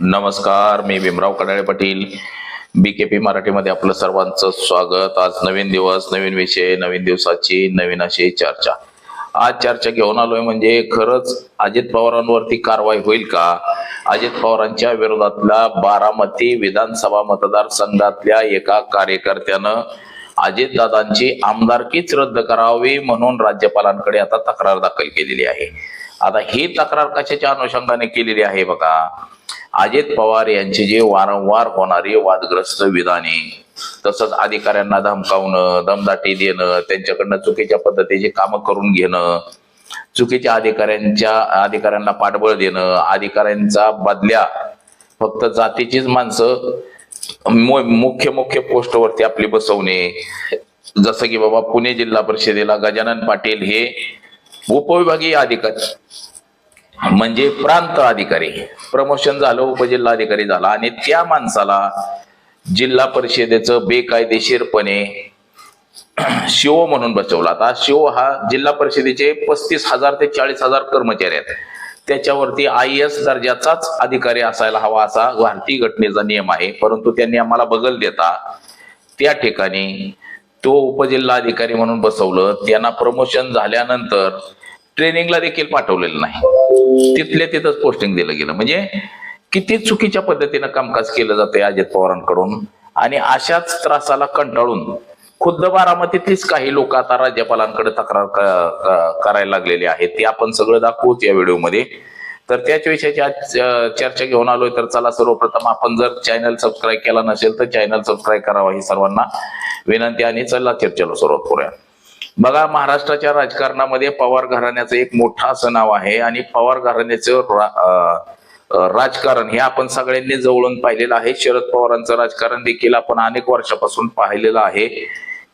नमस्कार मी भीमराव कडाळे पाटील. पी मराठीमध्ये आपलं सर्वांचं स्वागत. आज नवीन दिवस नवीन विषय नवीन दिवसाची नवीन अशी चर्चा. आज चर्चा घेऊन आलोय म्हणजे खरंच अजित पवारांवरती कारवाई होईल का? अजित पवारांच्या विरोधातल्या बारामती विधानसभा मतदारसंघातल्या एका कार्यकर्त्यानं अजितदादांची आमदारकीच रद्द करावी म्हणून राज्यपालांकडे आता तक्रार दाखल केलेली आहे. आता ही तक्रार कशाच्या अनुषंगाने केलेली आहे बघा? अजित पवार यांची जी वारंवार होणारी वादग्रस्त विधाने तसंच अधिकाऱ्यांना धमकावणं दमदाटी देणं त्यांच्याकडनं चुकीच्या पद्धतीची कामं करून घेणं चुकीच्या अधिकाऱ्यांच्या अधिकाऱ्यांना पाठबळ देणं अधिकाऱ्यांचा बदल्या फक्त जातीचीच माणसं मुख्य मुख्य पोस्टवरती आपली बसवणे. जसं की बाबा पुणे जिल्हा परिषदेला गजानन पाटील हे उपविभागीय अधिकारी म्हणजे प्रांत अधिकारी. प्रमोशन झालं उपजिल्हा अधिकारी झाला आणि त्या माणसाला जिल्हा परिषदेचं बेकायदेशीरपणे शिव म्हणून बसवला. आता शिव हा जिल्हा परिषदेचे पस्तीस हजार ते चाळीस हजार कर्मचारी आहेत. त्याच्यावरती आय एस दर्जाचाच अधिकारी असायला हवा असा भारतीय घटनेचा नियम आहे. परंतु त्यांनी आम्हाला बगल देता त्या ठिकाणी तो उपजिल्हा अधिकारी म्हणून बसवलं. त्यांना प्रमोशन झाल्यानंतर ट्रेनिंगला देखील पाठवलेलं नाही. तिथल्या तिथंच पोस्टिंग दिलं गेलं. म्हणजे किती चुकीच्या पद्धतीनं कामकाज केलं जातंय अजित पवारांकडून. आणि अशाच त्रासाला कंटाळून खुद्द बारामतीतलीच काही लोक आता राज्यपालांकडे तक्रार करायला लागलेली आहेत. ते आपण सगळं दाखवूच या व्हिडिओमध्ये. तर त्याच विषयाची आज चर्चा घेऊन आलोय. तर चला सर्वप्रथम आपण जर चॅनल सबस्क्राईब केला नसेल तर चॅनल सबस्क्राईब करावा ही सर्वांना विनंती आणि चला चर्चेला सुरुवात करूया. बघा महाराष्ट्राच्या राजकारणामध्ये पवार घराण्याचं एक मोठं असं नाव आहे आणि पवार घराण्याचं रा- राजकारण हे आपण सगळ्यांनी जवळून पाहिलेलं आहे. शरद पवारांचं राजकारण देखील आपण अनेक वर्षापासून पाहिलेलं आहे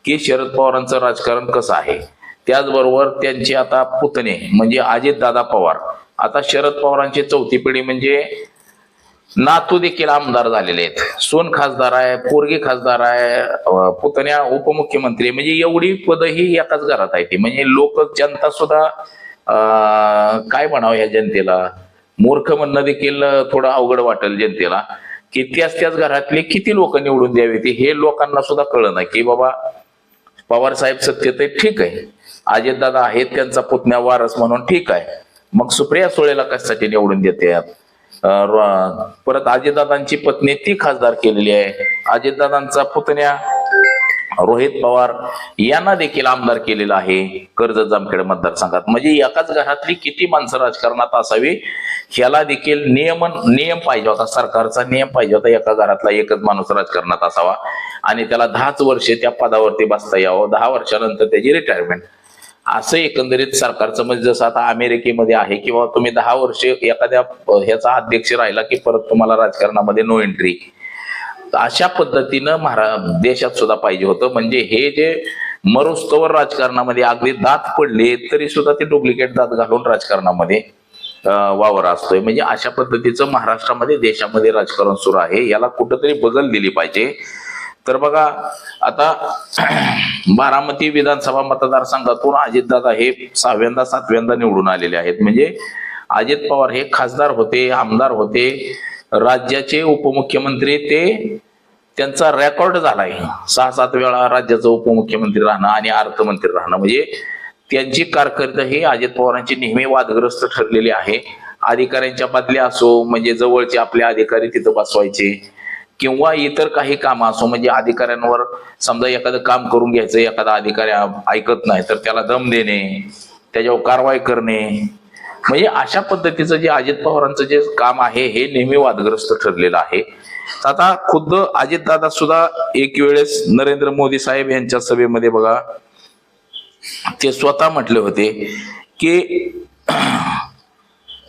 की शरद पवारांचं राजकारण कसं आहे. त्याचबरोबर त्यांचे आता पुतणे म्हणजे अजितदादा पवार. आता शरद पवारांची चौथी पिढी म्हणजे नातू देखील आमदार झालेले आहेत. सोन खासदार आहे पोरगी खासदार आहे पुतण्या उपमुख्यमंत्री म्हणजे एवढी पद ही एकाच घरात आहे ती. म्हणजे लोक जनता सुद्धा काय म्हणावं या जनतेला? मूर्ख म्हणणं देखील थोडं अवघड वाटेल जनतेला. की त्याच त्याच घरातले किती लोक निवडून द्यावे ते हे लोकांना सुद्धा कळलं नाही की बाबा पवार साहेब सत्यत ठीक आहे. अजितदादा आहेत त्यांचा पुतण्या वारस म्हणून ठीक आहे. मग सुप्रिया सुळेला कशासाठी निवडून देते परत अजितदादांची पत्नी ती खासदार केलेली आहे. अजितदादांचा पुतण्या रोहित पवार यांना देखील आमदार केलेला आहे कर्जत जामखेड मतदारसंघात. म्हणजे एकाच घरातली किती माणसं राजकारणात असावी ह्याला देखील नियमन नियम पाहिजे होता सरकारचा नियम पाहिजे होता एका घरातला एकच माणूस राजकारणात असावा. आणि त्याला दहाच वर्षे त्या पदावरती बसता यावं. दहा वर्षानंतर त्याची रिटायरमेंट असं एकंदरीत सरकारचं म्हणजे जसं आता अमेरिकेमध्ये आहे किंवा तुम्ही दहा वर्षे एखाद्या ह्याचा अध्यक्ष राहिला की परत तुम्हाला राजकारणामध्ये नो एंट्री अशा पद्धतीनं महारा देशात सुद्धा पाहिजे होतं. म्हणजे हे जे मरुस्तवर राजकारणामध्ये अगदी दात पडले तरी सुद्धा ते डुप्लिकेट दात घालून राजकारणामध्ये वावर असतोय. म्हणजे अशा पद्धतीचं महाराष्ट्रामध्ये देशामध्ये राजकारण सुरू आहे. याला कुठंतरी बदल दिली पाहिजे. तर बघा आता बारामती विधानसभा मतदारसंघातून अजितदादा हे सहाव्यांदा सातव्यांदा निवडून आलेले आहेत. म्हणजे अजित पवार हे खासदार होते आमदार होते. राज्याचे उपमुख्यमंत्री ते त्यांचा रेकॉर्ड झालाय. सहा सात वेळा राज्याचं उपमुख्यमंत्री राहणं आणि अर्थमंत्री राहणं. म्हणजे त्यांची कारकीर्द ही अजित पवारांची नेहमी वादग्रस्त ठरलेली आहे. अधिकाऱ्यांच्या बदल्या असो म्हणजे जवळचे आपले अधिकारी तिथं बसवायचे. किंवा इतर काही काम असो म्हणजे अधिकाऱ्यांवर समजा एखादं काम करून घ्यायचं एखादा अधिकारी ऐकत नाही तर त्याला दम देणे त्याच्यावर कारवाई करणे. म्हणजे अशा पद्धतीचं जे अजित पवारांचं जे काम आहे हे नेहमी वादग्रस्त ठरलेलं आहे. तर आता खुद्द अजितदादा सुद्धा एक वेळेस नरेंद्र मोदी साहेब यांच्या सभेमध्ये बघा ते स्वतः म्हटले होते की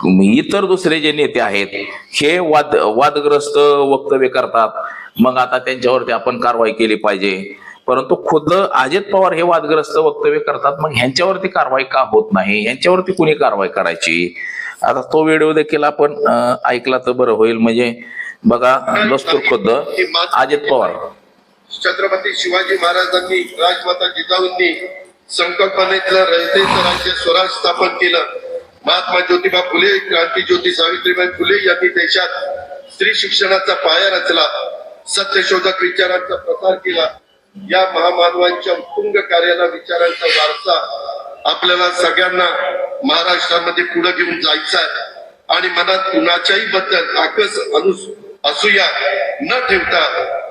इतर दुसरे जे नेते आहेत हे वाद वादग्रस्त वक्तव्य करतात. मग आता त्यांच्यावरती आपण कारवाई केली पाहिजे. परंतु खुद्द अजित पवार हे वादग्रस्त वक्तव्य करतात मग ह्यांच्यावरती कारवाई का होत नाही? ह्यांच्यावरती कुणी कारवाई करायची? आता तो व्हिडिओ देखील आपण ऐकला तर बरं होईल. म्हणजे बघा दस्तूर खुद्द अजित पवार. छत्रपती शिवाजी महाराजांनी राजमाता जिजाऊंनी संकल्पनेतलं रयतेचं राज्य स्वराज स्थापन केलं. महात्मा ज्योतिबा फुले क्रांती ज्योती सावित्रीबाई फुले यांनी देशात स्त्री शिक्षणाचा पाया रचला सत्यशोधक विचारांचा प्रसार केला या महामानवांच्या उत्तुंग कार्याला विचारांचा वारसा आपल्याला सगळ्यांना महाराष्ट्रामध्ये पुढे घेऊन जायचा आहे आणि मनात कुणाच्याही बद्दल आकस अनुस असूया न ठेवता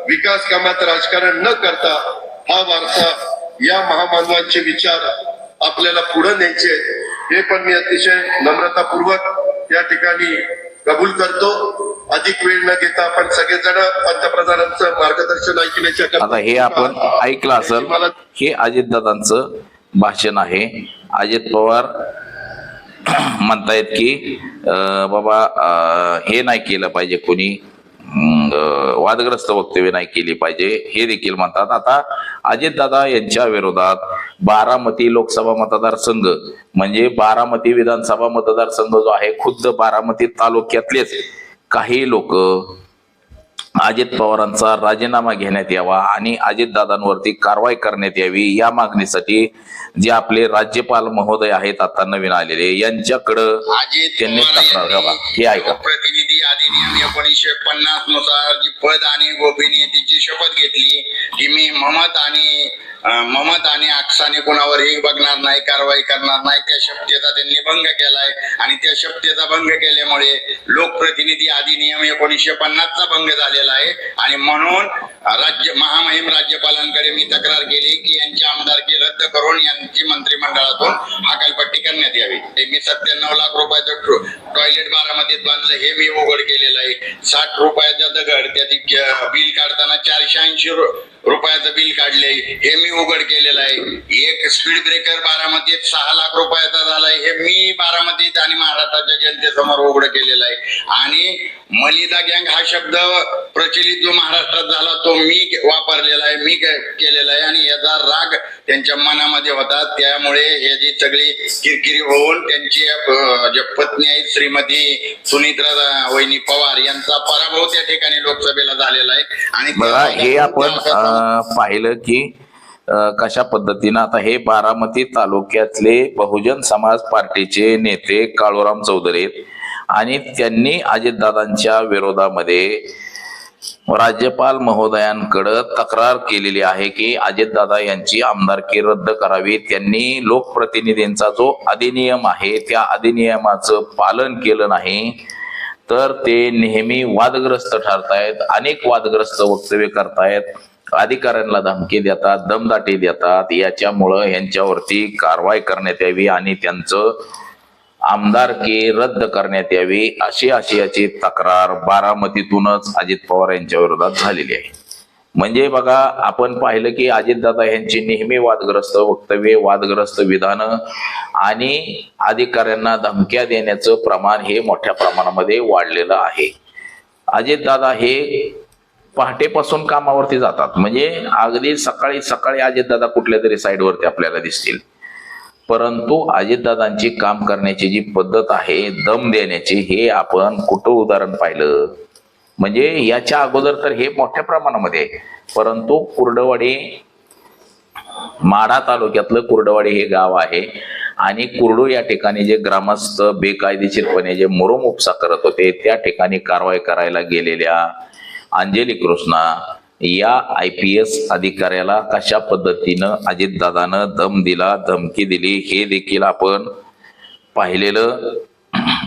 विकास कामात राजकारण न करता हा वारसा या महामानवांचे विचार आपल्याला पुढे न्यायचे आहेत. हे पण मी अतिशय नम्रतापूर्वक या ठिकाणी कबूल करतो. अधिक वेळ न घेता आपण सगळेजण पंतप्रधानांचं मार्गदर्शन ऐकण्याच्या आता हे आपण ऐकलं असेल हे अजितदादांचं भाषण आहे. अजित पवार म्हणतायत की बाबा हे नाही केलं पाहिजे कोणी. वादग्रस्त वक्तव्य नाही केली पाहिजे. हे देखील म्हणतात. आता अजितदादा यांच्या विरोधात बारामती लोकसभा मतदारसंघ म्हणजे बारामती विधानसभा मतदारसंघ जो आहे खुद्द बारामती तालुक्यातलेच काही लोक अजित पवारांचा राजीनामा घेण्यात यावा आणि अजितदादांवरती कारवाई करण्यात यावी या मागणीसाठी जे आपले राज्यपाल महोदय आहेत आता नवीन आलेले यांच्याकडं अजित त्यांनी तक्रार घ्यावा हे ऐका. प्रतिनिधी अधिनियम एकोणीसशे पन्नासनुसार जी पद आणि गोपनीयतेची शपथ घेतली ती मी ममत आणि ममत आणि आक्षाने कोणावरही बघणार नाही कारवाई करणार नाही त्या शपथेचा त्यांनी भंग केलाय. आणि त्या शपथेचा भंग केल्यामुळे लोकप्रतिनिधी अधिनियम एकोणीसशे पन्नासचा भंग झालेला आहे. आणि म्हणून राज्य महामहिम राज्यपालांकडे मी तक्रार केली की यांची आमदारकी रद्द करून यांची मंत्रिमंडळातून हकालपट्टी करण्यात यावी. हे मी सत्त्याण्णव लाख रुपयाचं टॉयलेट बारामतीत बांधलं हे मी उघड केलेलं आहे. साठ रुपयाचा दगड त्याची बिल काढताना चारशे ऐंशी रुपयाचं बिल काढलंय हे मी उघड केलेलं आहे. एक स्पीड ब्रेकर बारामतीत सहा लाख रुपयाचा झालाय. हे मी बारामतीत आणि महाराष्ट्राच्या जनतेसमोर उघड केलेलं आहे. आणि मलिदा गँग हा शब्द प्रचलित जो महाराष्ट्रात झाला तो मी वापरलेला आहे मी केलेला आहे. आणि याचा राग त्यांच्या मनामध्ये होता. त्यामुळे हे जी सगळी किरकिरी होऊन त्यांची जे पत्नी आहेत श्रीमती सुनित्रा वहिनी पवार यांचा पराभव त्या ठिकाणी लोकसभेला झालेला आहे. आणि हे आपण पाहिलं की कशा पद्धतीनं आता हे बारामती तालुक्यातले बहुजन समाज पार्टीचे नेते काळूराम चौधरी आणि त्यांनी अजितदादांच्या विरोधामध्ये राज्यपाल महोदयांकडे तक्रार केलेली आहे की अजितदादा यांची आमदारकी रद्द करावी. त्यांनी लोकप्रतिनिधींचा जो अधिनियम आहे त्या अधिनियमाचं पालन केलं नाही तर ते नेहमी वादग्रस्त ठरतायत अनेक वादग्रस्त वक्तव्य करतायत. अधिकाऱ्यांना धमकी देतात दमदाटी देतात. याच्यामुळं यांच्यावरती कारवाई करण्यात यावी आणि त्यांचं आमदारकी रद्द करण्यात यावी अशी आशयाची तक्रार बारामतीतूनच अजित पवार यांच्या विरोधात झालेली आहे. म्हणजे बघा आपण पाहिलं की अजितदादा यांची नेहमी वादग्रस्त वक्तव्ये वादग्रस्त विधानं आणि अधिकाऱ्यांना धमक्या देण्याचं प्रमाण हे मोठ्या प्रमाणामध्ये वाढलेलं आहे. अजितदादा हे पहाटेपासून कामावरती जातात. म्हणजे अगदी सकाळी सकाळी अजितदादा कुठल्या तरी साईडवरती आपल्याला दिसतील. परंतु अजितदादांची काम करण्याची जी पद्धत आहे दम देण्याची हे आपण कुठं उदाहरण पाहिलं? म्हणजे याच्या अगोदर तर हे मोठ्या प्रमाणामध्ये आहे. परंतु कुर्डवाडी माढा तालुक्यातलं कुर्डवाडी हे गाव आहे. आणि कुर्डू या ठिकाणी जे ग्रामस्थ बेकायदेशीरपणे जे मुरुम उपसा करत होते त्या ठिकाणी कारवाई करायला गेलेल्या अंजली कृष्णा या आय पी एस अधिकाऱ्याला कशा पद्धतीनं अजितदादानं दम दिला धमकी दिली हे देखील आपण पाहिलेलं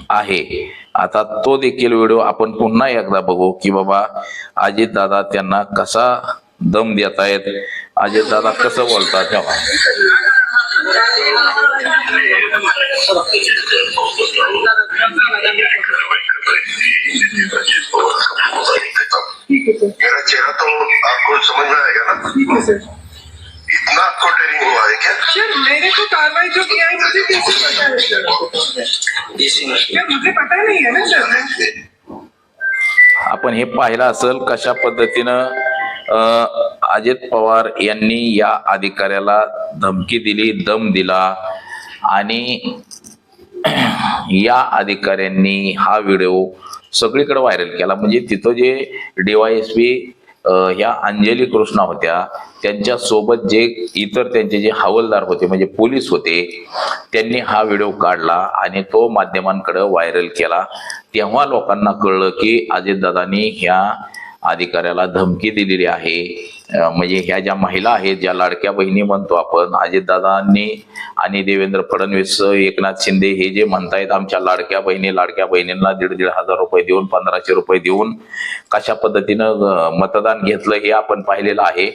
आहे. आता तो देखील व्हिडिओ आपण पुन्हा एकदा बघू की बाबा अजितदादा त्यांना कसा दम देत आहेत अजितदादा कसं बोलतात तेव्हा? मेरा चेहरा तो आपको समझ में आएगा ना इतना आपको डेरिंग हुआ है क्या सर कार्रवाई जो किया है मुझे कैसे पता है सर? क्या मुझे पता नहीं है ना सर? आपण हे पाहिलं असेल कशा पद्धतीनं अ, अजित पवार यांनी या अधिकाऱ्याला धमकी दिली दम दिला. आणि या अधिकाऱ्यांनी हा व्हिडिओ सगळीकडे व्हायरल केला. म्हणजे तिथं जे डीवायएसपी ह्या अंजली कृष्णा होत्या त्यांच्यासोबत जे इतर त्यांचे जे हवालदार होते म्हणजे पोलीस होते त्यांनी हा व्हिडिओ काढला आणि तो माध्यमांकडे व्हायरल केला. तेव्हा लोकांना कळलं की अजितदादांनी ह्या अधिकाऱ्याला धमकी दिलेली आहे. म्हणजे ह्या ज्या महिला आहेत ज्या लाडक्या बहिणी म्हणतो आपण अजितदादांनी आणि देवेंद्र फडणवीस एकनाथ शिंदे हे जे म्हणतायत आमच्या लाडक्या बहिणी लाडक्या बहिणींना दीड दीड हजार रुपये देऊन पंधराशे रुपये देऊन कशा पद्धतीनं मतदान घेतलं हे आपण पाहिलेलं आहे.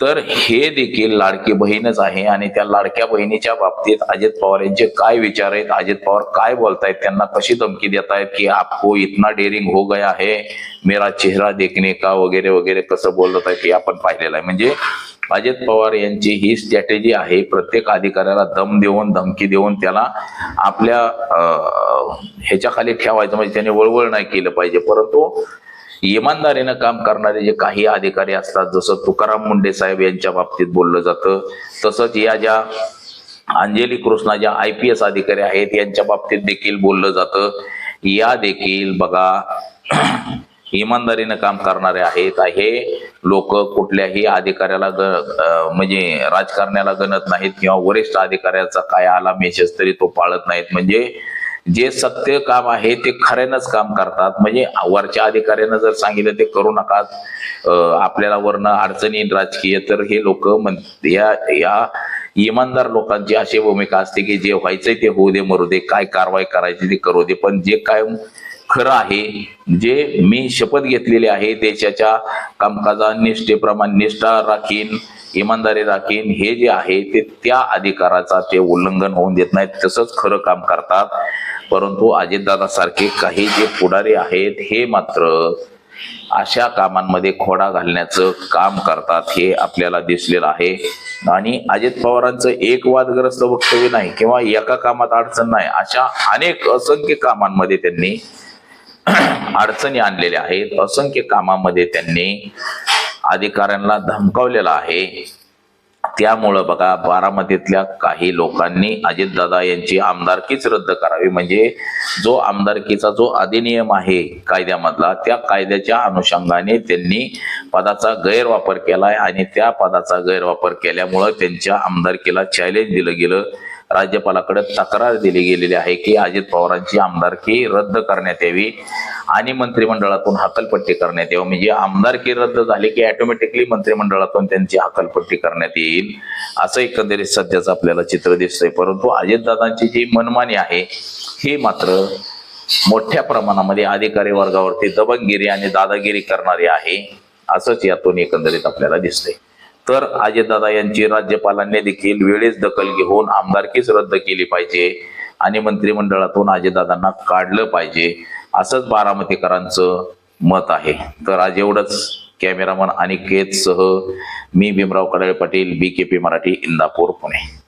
तर हे देखील लाडकी बहीणच आहे आणि त्या लाडक्या बहिणीच्या बाबतीत अजित पवार यांचे काय विचार आहेत? अजित पवार काय बोलतायत? त्यांना कशी धमकी देत आहेत की आपको इतना डेअरिंग हो गया है? मेरा चेहरा देखने का वगैरे वगैरे कसं बोलत आहे ते आपण पाहिलेलं आहे. म्हणजे अजित पवार यांची ही स्ट्रॅटेजी आहे प्रत्येक अधिकाऱ्याला दम देऊन धमकी देऊन त्याला आपल्या ह्याच्याखाली ह्याच्या खाली ठेवायचं. म्हणजे त्याने वळवळ नाही केलं पाहिजे. परंतु इमानदारीनं काम करणारे जे काही अधिकारी असतात जसं तुकाराम मुंडे साहेब यांच्या बाबतीत बोललं जातं तसंच या ज्या अंजली कृष्णा ज्या आय पी एस अधिकारी आहेत यांच्या बाबतीत देखील बोललं जातं. या देखील बघा इमानदारीनं काम करणारे आहेत. हे लोक कुठल्याही अधिकाऱ्याला ग म्हणजे राजकारण्याला गणत नाहीत किंवा वरिष्ठ अधिकाऱ्याचा काय आला मेसेज तरी तो पाळत नाहीत. म्हणजे जे सत्य काम आहे ते खऱ्यानंच काम करतात. म्हणजे वरच्या अधिकाऱ्यानं जर सांगितलं ते करू नका आपल्याला वरनं अडचणी राजकीय तर हे लोक म्हण या या इमानदार लोकांची अशी भूमिका असते की जे व्हायचंय ते होऊ दे मरू दे काय कारवाई करायची ते करू दे. पण जे काय खरं आहे. जे मी शपथ घेतलेली आहे देशाच्या कामकाजा निष्ठेप्रमाणे निष्ठा राखीन इमानदारी राखीन हे जे आहे ते त्या अधिकाराचा ते उल्लंघन होऊन देत नाहीत. तसंच खरं काम करतात. परंतु अजितदादा सारखे काही जे पुढारी आहेत हे मात्र अशा कामांमध्ये खोडा घालण्याचं काम करतात हे आपल्याला दिसलेलं आहे. आणि अजित पवारांचं एक वादग्रस्त वक्तव्य नाही किंवा एका कामात अडचण नाही अशा अनेक असंख्य कामांमध्ये त्यांनी अडचणी आणलेल्या आहेत. असंख्य कामामध्ये त्यांनी अधिकाऱ्यांना धमकावलेला आहे. त्यामुळं बघा बारामतीतल्या काही लोकांनी अजितदादा यांची आमदारकीच रद्द करावी. म्हणजे जो आमदारकीचा जो अधिनियम आहे कायद्यामधला त्या कायद्याच्या अनुषंगाने त्यांनी पदाचा गैरवापर केलाय आणि त्या पदाचा गैरवापर केल्यामुळं त्यांच्या आमदारकीला चॅलेंज दिलं गेलं. राज्यपालाकडे तक्रार दिली गेलेली आहे की अजित पवारांची आमदारकी रद्द करण्यात यावी आणि मंत्रिमंडळातून हकलपट्टी करण्यात यावी. म्हणजे आमदारकी रद्द झाली की ऑटोमॅटिकली मंत्रिमंडळातून त्यांची हकलपट्टी करण्यात येईल असं एकंदरीत सध्याचं आपल्याला चित्र दिसतंय. परंतु अजितदादांची जी मनमानी आहे ही मात्र मोठ्या प्रमाणामध्ये अधिकारी वर्गावरती दबंगगिरी आणि दादागिरी करणारी आहे असंच यातून एकंदरीत आपल्याला दिसतंय. तर अजितदादा यांची राज्यपालांनी देखील वेळेस दखल घेऊन आमदारकीच रद्द केली पाहिजे आणि मंत्रिमंडळातून अजितदादांना काढलं पाहिजे असंच बारामतीकरांचं मत आहे. तर आज एवढंच. कॅमेरामन अनिकेत सह मी Bhimrao Kadale Patil B K P Marathi Indapur Pune.